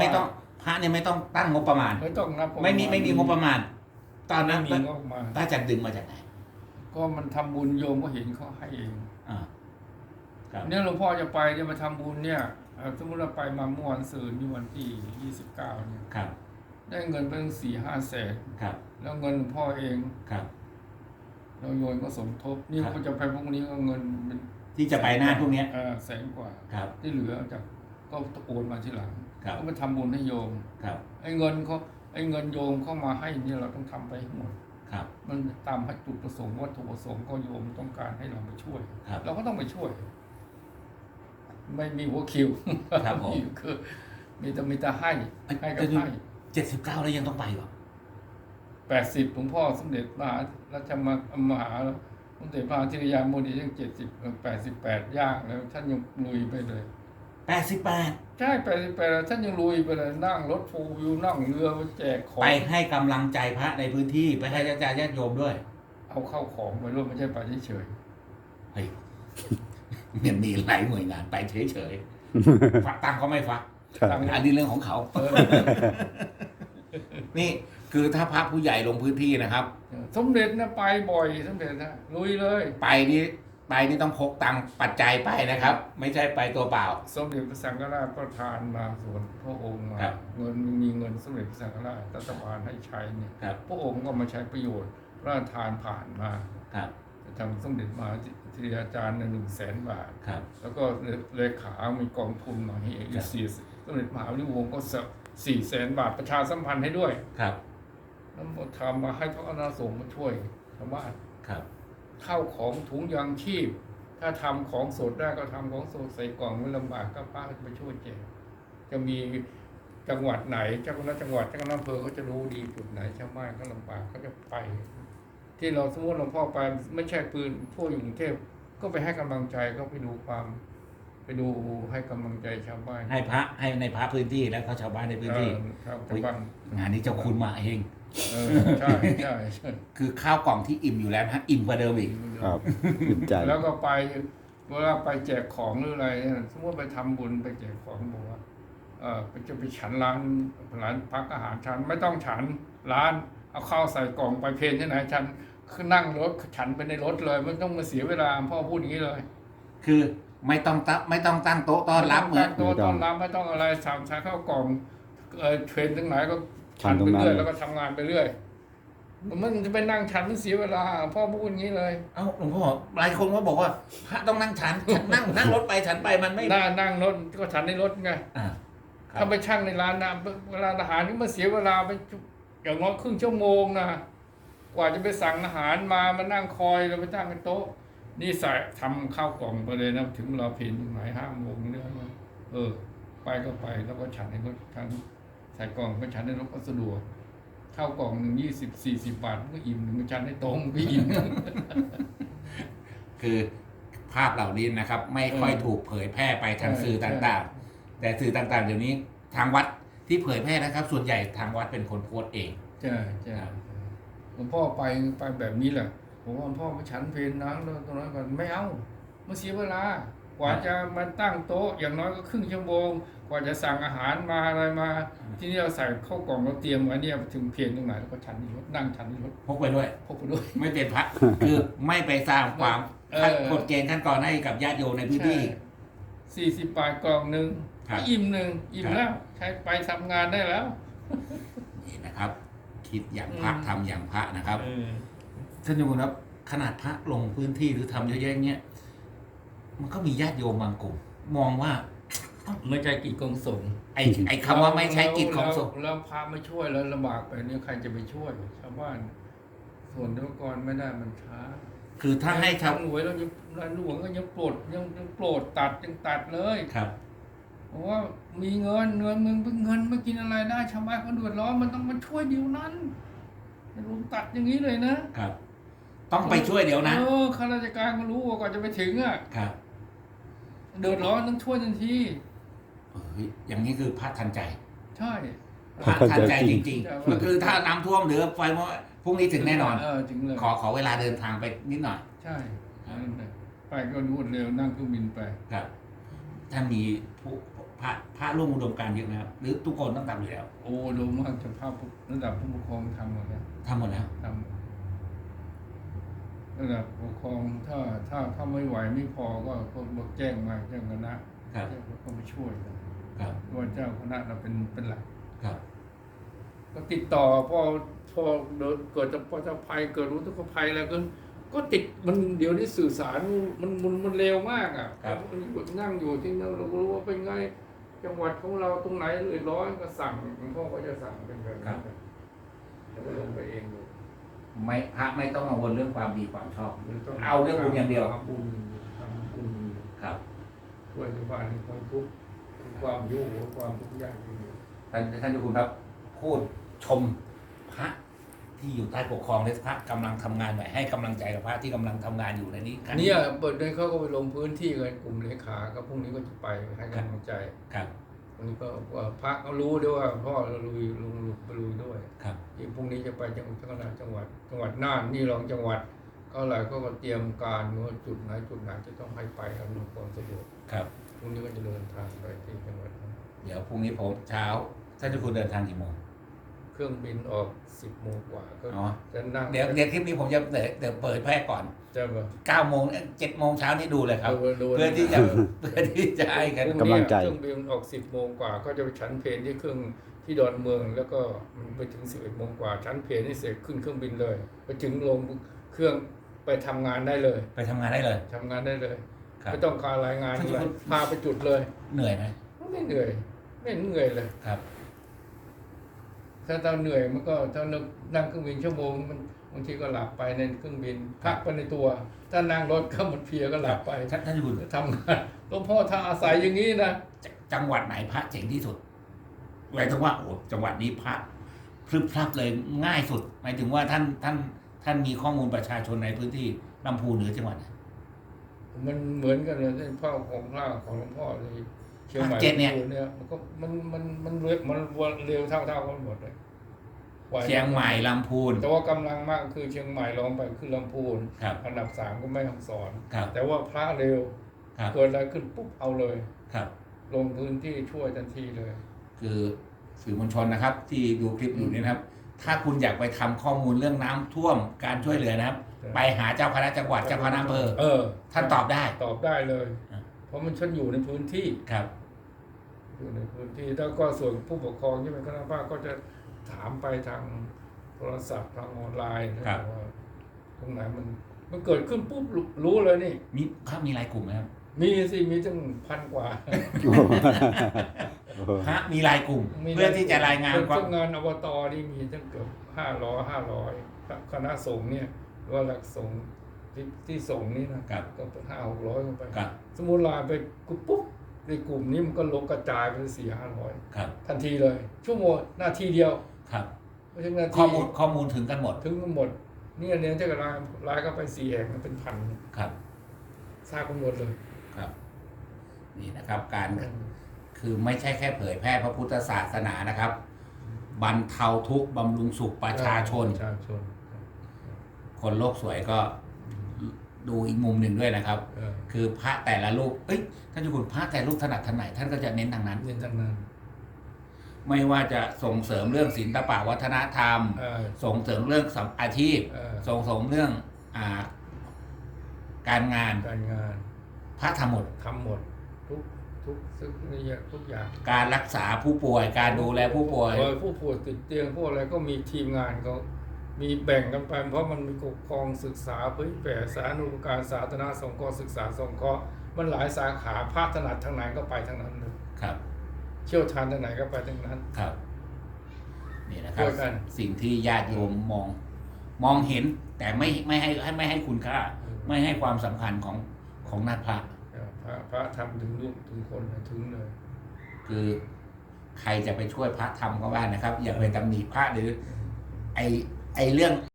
ไม่ต้องพระเนี่ยไม่ต้องตั้งงบประมาณ ไม่ต้องนับไม่มีไม่มีงบประมาณ ตอนไม่นั้นมีงบประมาณป้าจักรดึงมาจากไหนก็มันทำบุญโยมก็เห็นเขาให้เองอ่าครับเนี่ยหลวงพ่อจะไปจะมาทำบุญเนี่ยเอ่อสมมติเราไปมาเมื่อวันศุกร์นี่วันที่ยี่สิบเก้าเนี่ยครับได้เงินไปตั้งสี่ห้าแสนครับแล้วเงินหลวงพ่อเองครับแล้วโยมก็สมทบนี่ครับ ก็จะไปพรุ่งนี้ก็เงินเป็นที่จะไปหน้าพวกเนี้ยเอ่อแสนกว่า ครับ ที่เหลือจากก็โอนมาทีหลัง ครับ ก็มาทำบุญให้โยมครับไอ้เงินเขาไอ้เงินโยมเข้ามาให้เนี่ยเราต้องทำไปให้หมด ครับ มันตามจุดประสงค์วัตถุประสงค์ก็โยมต้องการให้เราไปช่วย ครับเราก็ต้องไปช่วย ไม่มีหัวคิวครับผมคือมีแต่มีแต่ให้ให้ก็ให้ เจ็ดสิบเก้าแล้วยังต้องไปเหรอ แปดสิบหลวงพ่อสมเด็จมหาราชมามหาสมเด็จพระธิรยาโมดียังเจ็ดสิบแปดสิบแปดย่างแล้วท่านยังลุยไปเลย แปดสิบแปดใช่แปดสิบแปดท่านยังลุยไปเลยนั่งรถโฟล์วิวนั่งเรือไปแจกของไปให้กำลังใจพระในพื้นที่ไปให้ญาติญาติโยมด้วยเอาเข้าของไปด้วยไม่ใช่ไปเฉยเฮ้ยมันมีหลายหน่วยงานไปเฉยๆฟักตังค์เขาไม่ฟักๆตังค์อันนี้เรื่องของเขาเออนี่คือถ้าพระผู้ใหญ่ลงพื้นที่นะครับ สมเด็จนะไปบ่อยสมเด็จนะลุยเลย ไปนี่ ไปนี่ต้องพกตังค์ปัจจัยไปนะครับ ไม่ใช่ไปตัวเปล่า สมเด็จพระสังฆราชประทานมาส่วนพระองค์มาครับเงินมีเงินสมเด็จพระสังฆราชรัฐบาลให้ใช้เนี่ยครับ พระองค์ก็มาใช้ประโยชน์พระราชทานผ่านมาครับทางสมเด็จมหาธิรอาจารย์หนึ่งแสนบาท ครับ แล้วก็เลขามีกองทุนมาให้อีครักบสี่สมเด็จมหาวิวงศ์ก็สี่แสนบาทประชาสัมพันธ์ให้ด้วยครับ แล้วมาทำมาให้พระอนาสงฆ์มาช่วยชาวบ้าน ครับ ข้าวของถุงยางชีพ ถ้าทำของสดได้ก็ทำของสดใส่กล่องไม่ลำบากก็ป้าก็จะไปช่วยแจกจะมีจังหวัดไหนเจ้าคณะจังหวัดเจ้าคณะอำเภอเขาจะรู้ดีจุดไหนชาวบ้านก็ลำบากเขาจะไป ที่เราสมมติหลวงพ่อไปไม่ใช่ปืนทั่วอยู่กรุงเทพก็ไปให้กำลังใจก็ไปดูความ ไปดูให้กำลังใจชาวบ้านให้พระให้ในพระพื้นที่แล้วก็ชาวบ้านในพื้นที่เออครับชาวบ้านงานนี้เจ้าคุณมาเอง เออใช่ใช่ใช่คือข้าวกล่องที่อิ่มอยู่แล้วนะฮะอิ่มกว่าเดิมอีกครับอิ่มใจแล้วก็ไปเวลาไปแจกของหรืออะไรเนี่ยสมมติไปทำบุญไปแจกของบอกว่าเออไปจะไปฉันร้านร้านพักอาหารฉันไม่ต้องฉันร้านเอาข้าวใส่กล่องไปเพลนที่ไหนฉันคือนั่งรถฉันไปในรถเลยไม่ต้องมาเสียเวลาพ่อพูดอย่างนี้เลย คือไม่ต้องตั้งไม่ต้องตั้งโต๊ะต้อนรับเหมือนไต้องตั้งโต๊ะต้อนรับไม่ต้องอะไรสามชายข้าวกล่องเออเทรนทั้งไหนก็ ฉันทำตรไปงนั้นเรื่อยเลยแล้วก็ทำงานไปเรื่อยมันจะไปนั่งฉันมันเสียเวลา พ่อพูดอย่างนี้เลยเอ้าหลวงพ่อหลายคนก็บอกว่าพระต้องนั่งฉันฉันนั่งนั่งรถไปฉันไปมันไม่นั่งนั่งรถก็ฉันในรถไงอ่า ครับ ถ้าไปช่างในร้านนะเวลาอาหารนี่มันเสียเวลาไปอย่างน้อยครึ่งชั่วโมงนะกว่าจะไปสั่งอาหารมามานั่งคอยแล้วไปตั้งกันโต๊ะ นี่ใส่ทำข้าวกล่องไปเลยนะถึงเราเพลนถึงไหนห้าโมงเนี่ยนะเออ ไปก็ไปแล้วก็ฉันในรถทั้ง ใส่กล่องไปฉันในรถก็สะดวกข้าวกล่องหนึ่งยี่สิบสี่สิบบาทมันก็อิ่มหนึ่งฉันในโต๊ะมันก็อิ่ม คือภาพเหล่านี้นะครับ ไม่ค่อยถูกเผยแพร่ไปทางใช่สื่อต่างๆ แต่สื่อต่างๆเดี๋ยวนี้ทางวัดที่เผยแพร่นะครับ ส่วนใหญ่ทางวัดเป็นคนโพสต์เองใช่ใช่หลวงพ่อไปไปแบบนี้แหละผมว่าหลวงพ่อมาฉันเพลนังแล้วตรงนั้นก่อนไม่เอามันเสียเวลากว่าจะมาตั้งโต๊ะอย่างน้อยก็ครึ่งชั่วโมง กว่าจะสั่งอาหารมาอะไรมา ที่นี่เราใส่เข้ากล่องเราเตรียมไว้เนี่ยถึงเพลนตรงไหนแล้วก็ฉันที่รถนั่งฉันที่รถพกไปด้วย พกไปด้วย ไม่เป็นพระ คือไม่ไปสร้างความเออกฎเกณฑ์ขั้นตอนให้กับญาติโยมในพื้นที่สี่สิบบาทกล่องหนึ่งครับอิ่มหนึ่งอิ่มครับแล้วใช้ไปทำงานได้แล้วนี่นะครับ คิดอย่างพระอืมทำอย่างพระนะครับเออท่านโยมครับขนาดพระลงพื้นที่หรือทำเยอะแยะเงี้ยมันก็มีญาติโยมบางกลุ่ม มองว่า ไม่ใช่กิจของสงฆ์ไอ้ไอ้คำว่าไม่ใช้กิจของสงฆ์แล้วแล้วพระไม่ช่วยแล้วลำบากไปเนี่ยใครจะไปช่วยชาวบ้าน ส่วนเดียวก่อนไม่ได้มันช้าคือถ้าให้ชาวหน่วยเรายังรานหลวงก็ยังโปรดยังยังโปรดตัดยังตัดเลยครับเพราะว่ามีเงินเงินมึงเงินมากินอะไรได้ชาวบ้านเขาเดือดร้อนมันต้องมาช่วยเดี๋ยวนั้นหลวงตัดอย่างนี้เลยนะครับ ต้องไปช่วยเดี๋ยวนะเออข้าราชการก็รู้ว่าก่อนจะไปถึงอะครับเดือดร้อนต้องช่วยทันทีเฮ้ย อย่างนี้คือพระทันใจ ใช่พระทันใจจริงใช่ๆก็คือถ้าน้ำท่วมหรือไฟไหม้พรุ่งนี้ถึงแน่นอนเออถึงเลยขอขอเวลาเดินทางไปนิดหน่อย ใช่นั่นแหละไปก็รวดเร็วนั่งเครื่องบินไปครับถ้ามีผู้พระพระร่วมอุดมการณ์เยอะนะครับหรือทุกคนต้องทำอยู่แล้ว โอ้รวมมากจะภาพระดับผู้ปกครองทำหมดแล้วทำหมดแล้วทำระดับปกครองถ้าถ้าถ้าไม่ไหวไม่พอก็ก็บอกแจ้งมาแจ้งคณะครับแจ้งแล้วก็มาช่วยกัน ครับว่าเจ้าคณะเราเป็นเป็นหลักครับ ก็ติดต่อพอพอเกิดจะพอจะภัยเกิดรู้ทุกภัยแล้วก็ก็ติดมันเดี๋ยวนี้สื่อสารมันมันมันเร็วมากอะครับนั่งอยู่ที่นั่นเราก็รู้ว่าเป็นไงจังหวัดของเราตรงไหนเดือดร้อนก็สั่งหลวงพ่อก็จะสั่งเป็นแบบนั้นแล้วก็ลงไปเองเลยไม่พระไม่ต้องกังวลเรื่องความดีความชอบมันต้เอาเรื่องบุญอย่างเดียวทำบุญทำบุญครับช่วยชาวบ้านในความทุกข์ ความยุ่งความทุกข์ยากที่มีท่านท่านเจ้าคุณครับ พูดชมพระที่อยู่ใต้ปกครองและพระกำลังทำงานหน่อยให้กำลังใจกับพระที่กำลังทำงานอยู่ในนี้เนี่ยเปิดได้เขาก็ไปลงพื้นที่กันกลุ่มเลขาก็พรุ่งนี้ก็จะไปให้กำลังใจครับวันนี้ก็ว่าพระก็รู้ด้วยว่าพ่อเราลุยลุงลุงไปลุยด้วยครับที่พรุ่งนี้จะไปจังหวัดจังหวัดจังหวัดน่านนี่รองจังหวัด ก็อะไรก็เตรียมการว่าจุดไหนจุดไหนจะต้องให้ไปอำนวยความสะดวกครับ พรุ่งนี้ก็จะเดินทางไปที่จังหวัดนั้นเดี๋ยวพรุ่งนี้ผมเช้าท่านเจ้าคุณเดินทางกี่โมงเครื่องบินออกสิบโมงกว่าก็อ๋อจะนั่งเดี๋ยวเดี๋ยวคลิปนี้ผมจะเดี๋ยวเดี๋ยวเปิดแพร่ก่อนจะแบบ9โมงเจ็ดโมงเช้านี่ดูเลยครับ ดูดู เพื่อที่จะเพื่อที่จะให้กันพรุ่กำลังใจ เครื่องบินออกสิบโมงกว่า ก็จะไปชั้นเพลนที่เครื่องที่ดอนเมือง แล้วก็มันไปถึงสิบเอ็ดโมงกว่า ชั้นเพลนนี่เสร็จขึ้นเครื่องบินเลย ไปถึงลงเครื่องไปทำงานได้เลยไปทำงานได้เลย ทำงานได้เลย ครับ ไม่ต้องการรายงานท่านอะไรจะพาไปจุดเลยเหนื่อยไหมไม่เหนื่อย ไม่เหนื่อยเลยครับถ้าเราเหนื่อยมันก็ถ้าเรานั่งเครื่องบินชั่วโมงมันบางทีก็หลับไปในเครื่องบินพักไปในตัว ถ้านั่งรถก็หมดเพลียก็หลับไปท่านท่านเจ้าคุณทำงานหลวงพ่อถ้าอาศัยอย่างนี้นะจจังหวัดไหนพระเจ๋งที่สุดหมายถึงว่าโอ้จังหวัดนี้พระพรึบพรับเลยง่ายสุด หมายถึงว่าท่านท่านท่านมีข้อมูลประชาชนในพื้นที่ลำพูนหรือจังหวัดไหน มันเหมือนกันเลยที่พ่อของพระของหลวงพ่อเลยเชียงใหม่ภาคเจ็ดเนี่ย เนี่ยมันก็มันมันมันเร็วมันเร็วเท่าเท่าๆกันหมดเลยไวเชียงใหม่ลำพูน แต่ว่ากำลังมากคือเชียงใหม่ลองไปขึ้นลำพูนครับอันดับสามก็ไม่ต้องสอนครับแต่ว่าพระเร็วครับเกิดอะไรขึ้นปุ๊บเอาเลยครับลงพื้นที่ช่วยทันทีเลย คือสื่อมวลชนนะครับ ที่ดูคลิปอยู่นี่นะครับ ถ้าคุณอยากไปทำข้อมูลเรื่องน้ำท่วมการช่วยเหลือนะครับครับ ไปหาเจ้าคณะจังหวัดเจ้าคณะอำเภอเออท่านตอบได้ ตอบได้เลย อะ เพราะมันฉันอยู่ในพื้นที่ครับ อยู่ในพื้นที่แล้วก็ส่วนผู้ปกครองที่เป็นคณะภาคก็จะถามไปทางโทรศัพท์ทางออนไลน์นะครับ ว่าตรงไหนมัน มันเกิดขึ้นปุ๊บรู้รู้เลยนี่ มีพระมีรายกลุ่มไหมครับ มีสิมีตั้งพันกว่า พระมีรายกลุ่ม เพื่อที่จะรายงานเป็นความพวกงานอบตนี่มีตั้งเกือบห้าร้อยห้าร้อยคณะสงฆ์เนี่ยหรือว่าหลักสงฆ์ที่ที่สงฆ์นี่นะครับก็ห้าหกร้อยไปครับสมมุติลาไปกลุ่มปุ๊บในกลุ่มนี้มันก็ลงกระจายเป็นสี่ห้าร้อยครับทันทีเลย ชั่วโมงนาทีเดียวครับไม่ใช่นาทีข้อมูลข้อมูลถึงกันหมด ถึงกันหมด นี่อันเนี้ยถ้าเกิดลายลายก็ไปสี่แห่งมันเป็นพันครับทราบกันหมดเลยครับ นี่นะครับการ คือไม่ใช่แค่เผยแพร่พระพุทธศาสนานะครับ บรรเทาทุกข์บำรุงสุขประชาชน ประชาชนคนโลกสวยก็ดูอีกมุมหนึ่งด้วยนะครับ เออคือพระแต่ละรูปเอ้ยท่านเจ้าคุณพระแต่ละรูปถนัดทางไหนท่านก็จะเน้นทางนั้น เน้นทางนั้นไม่ว่าจะส่งเสริมเรื่องศิลปะวัฒนธรรม เออ ส่งเสริมเรื่องสัมอาชีพ เออ ส่งเสริมเรื่องอ่าการงานการงานพระทำหมดทำหมดทุก ทุกทุกนี่ทุกอย่างการรักษาผู้ป่วยการดูแลผู้ป่วยเออผู้ป่วยติดเตียงพวกอะไรก็มีทีมงานเขามีแบ่งกันไปเพราะมันมีปกครองศึกษาเผยแผ่สาธารณูปการสาธารณสงเคราะห์ศึกษาสงเคราะห์มันหลายสาขาภาคถนัดทางไหนก็ไปทางนั้นเลยครับ เชี่ยวชาญทางไหนก็ไปทางนั้นครับนี่นะครับช่วยกันสิ่งที่ญาติโยมมอง มองเห็นแต่ไม่ไม่ให้ไม่ให้คุณค่า ไม่ให้ความสำคัญของของนักพระเออ พระพระทำถึงลูกถึงคนนะถึงเลย คือใครจะไปช่วยพระทำก็ว่านะครับ อย่าไปตำหนิพระหรือ ไอไอเรื่อง